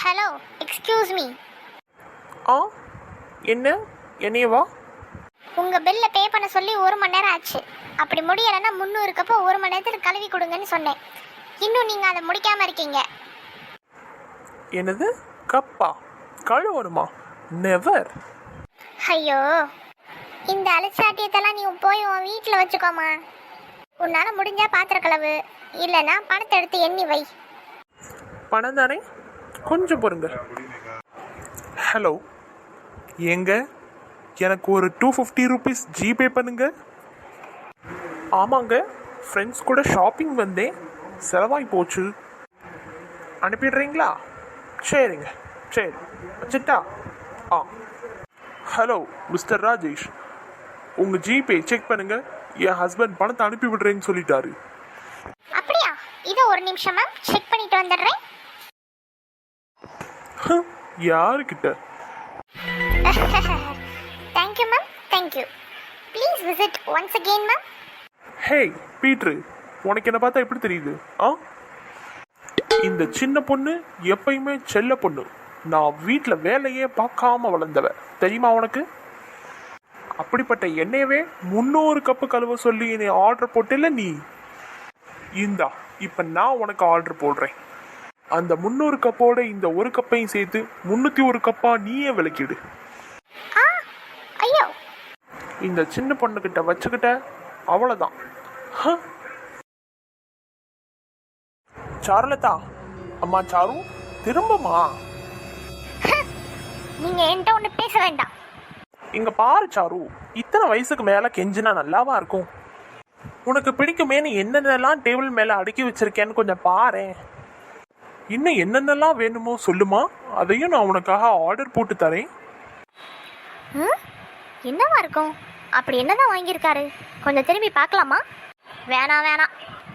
Hello excuse me ஆ? என்ன? என்னையவா உங்க பில்லை பே பண்ண சொல்லி ஒரு மணி நேரம் ஆச்சு. அப்படி முடியலைன்னா முந்நூறு கப்போ ஒரு மணி நேரத்தில் கழுவி கொடுங்கன்னு சொன்னேன். இன்னும் நீங்க அதை முடிக்காம இருக்கீங்க. என்னது? கப்பா? கழுவணுமா? நெவர் ஐயோ இந்த அலட்சாட்டியத்தெல்லாம் நீ போய் உன் வீட்டில் வச்சுக்கோமா. உன்னால முடிஞ்சா பாத்திர கலவு இல்லைன்னா பணத்தை எடுத்து எண்ணி வை. பணம் தானே? கொஞ்சம் பொறுங்க. ஹலோ ஏங்க? எனக்கு ஒரு டூ ஃபிஃப்டி ருபீஸ் ஜிபே பண்ணுங்க. ஆமாங்க. ஃப்ரெண்ட்ஸ் கூட ஷாப்பிங் வந்தேன். செலவாகி போச்சு. அனுப்பிடுறீங்களா? சரிங்க. சரி. வச்சுட்டா ஆ. Hello mister Rajesh. உங்கள் ஜிபே செக் பண்ணுங்க. என் ஹஸ்பண்ட் பணத்தை அனுப்பி விடுறேன்னு சொல்லிட்டாரு. அப்படியா? இதோ ஒரு நிமிஷம் மேம் செக் பண்ணிட்டு வந்துடுறேன். யாருக்கிட்ட? Thank you ma'am thank you please visit once again ma'am hey பீட்ரு உனக்கு என்ன பார்த்தா எப்படி தெரியுது? ஆ? இந்த சின்ன பொண்ணு எப்பயுமே செல்ல பொண்ணு. நான் வீட்டில் வேலையே பார்க்காம வளர்ந்தவ. தெரியுமா உனக்கு? அப்படிப்பட்ட எண்ணெயவே முந்நூறு கப்பு கழுவ சொல்லி நீ ஆர்டர் போட்டில்ல நீ? இந்தா இப்போ நான் உனக்கு ஆர்டர் போடுறேன். அந்த முந்நூறு கப்போட இந்த ஒரு கப்பையும் சேர்த்து முந்நூற்றி ஒரு கப்பா நீயே விளக்கிடு. ஐயோ. இந்த சின்ன பொண்ணுகிட்ட வச்சுக்கிட்ட அவ்வளோதான் ஹ. சாருலதா அம்மா சாரு திரும்பமா? நீங்க என்கிட்ட ஒன்று பேச வேண்டாம். இங்க பாரு சாரு இத்தனை வயசுக்கு மேல கெஞ்சினா நல்லாவா இருக்கும்? உனக்கு பிடிக்குமேனு என்னென்னலாம் டேபிள் மேல அடுக்கி வச்சிருக்கேன்னு கொஞ்சம் பாரேன். இன்னும் என்னென்னலாம் வேணுமோ சொல்லுமா? அதையும் நான் உனக்காக ஆர்டர் போட்டு தரேன். என்னவா இருக்கும்? அப்படி என்னதான் வாங்கியிருக்காரு? கொஞ்சம் திரும்பி பார்க்கலாமா? வேணாம் வேணாம்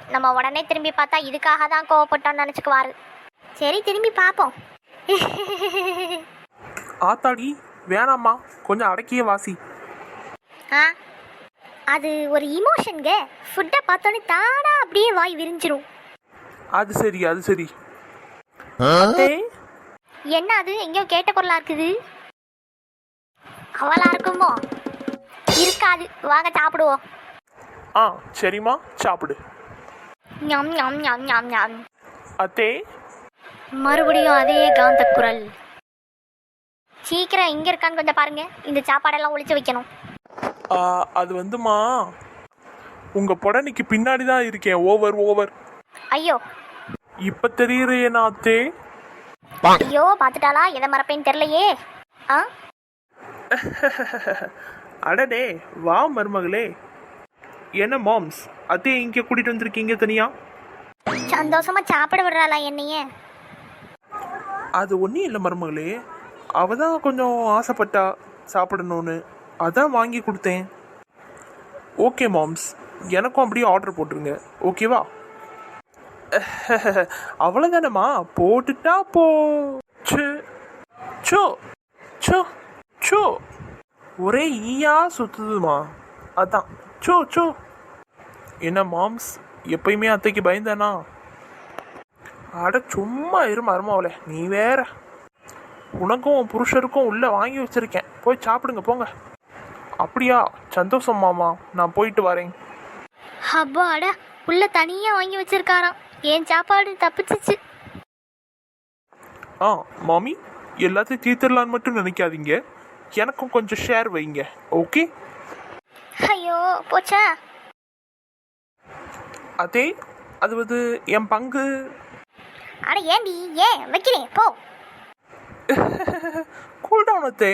நம்ம உடனே திரும்பி பார்த்தா இதுக்காக தான் கோவப்பட்டோம்னு நினச்சிக்குவாரு. சரி திரும்பி பார்ப்போம். ஆத்தாடி வேணாம்மா. கொஞ்சம் அடக்கிய வாசி. ஆ? அது ஒரு இமோஷனுங்க ஃபுட்டை பார்த்தோன்னே தானா அப்படியே வாய் விரிஞ்சிரும். அது சரி அது சரி. என்ன அது? எங்கேயோ கேட்ட குரலா இருக்குது? அவளா இருக்குமோ? இருக்காது. வாங்க சாப்பிடுவோம். ஆ சரிம்மா. சாப்பிடு. ஞம் ஞம் ஞம் ஞம் ஞம். அத்தே? மறுபடியும் அதே காந்த குரல். சீக்கிரம் இங்க இருக்கான்னு கொஞ்சம் பாருங்க. இந்த சாப்பாடெல்லாம் ஒளிச்சு வைக்கணும். ஆ, அது வந்துமா உங்க புடனைக்கு பின்னாடி தான் இருக்கேன். ஓவர் ஓவர் ஐயோ இப்ப தெரியுறேன் அத்தே ஐயோ பார்த்துட்டாளா? எதை மறப்பேன்னு தெரியலையே. ஆ? அடடே வா மருமகளே. என்ன மாம்ஸ் அத்தே இங்க கூட்டிட்டு வந்திருக்கீங்க தனியா? சந்தோஷமா சாப்பிட விடுறாளா என்னைய? அது ஒன்றும் இல்லை மருமகளே. அவ தான் கொஞ்சம் ஆசைப்பட்டா சாப்பிடணும்னு. அதான் வாங்கி கொடுத்தேன். ஓகே மாம்ஸ் எனக்கும் அப்படியே ஆர்டர் போட்டுருங்க. ஓகேவா? அவ்வளோதானம்மா போட்டுட்டா போ. சோ சோ சோ ஒரே ஈயா சுத்துதுமா. அதான். சோ சோ என்ன மாம்ஸ்? எப்பயுமே அத்தைக்கு பயந்தானா? அட சும்மா இரு மருமாவளே. நீ வேற. உனக்கும் உன் புருஷருக்கும் உள்ள வாங்கி வச்சிருக்கேன். போய் சாப்பிடுங்க போங்க. அப்படியா? சந்தோஷம் மாமா. நான் போயிட்டு வரேன். அப்பாடா உள்ள தனியா வாங்கி வச்சிருக்காராம். என் சாப்பாடு தப்பிச்சிச்சு. ஆ மாமி எல்லாத்தையும் தீர்த்திடலான்னு மட்டும் நினைக்காதீங்க. எனக்கும் கொஞ்சம் ஷேர் வைங்க ஓகே ஐயோ போச்சா? அதே அது வந்து என் பங்கு. அட ஏண்டி ஏன்? வைக்கிறேன் போ. கூல் டவுன் அத்தே.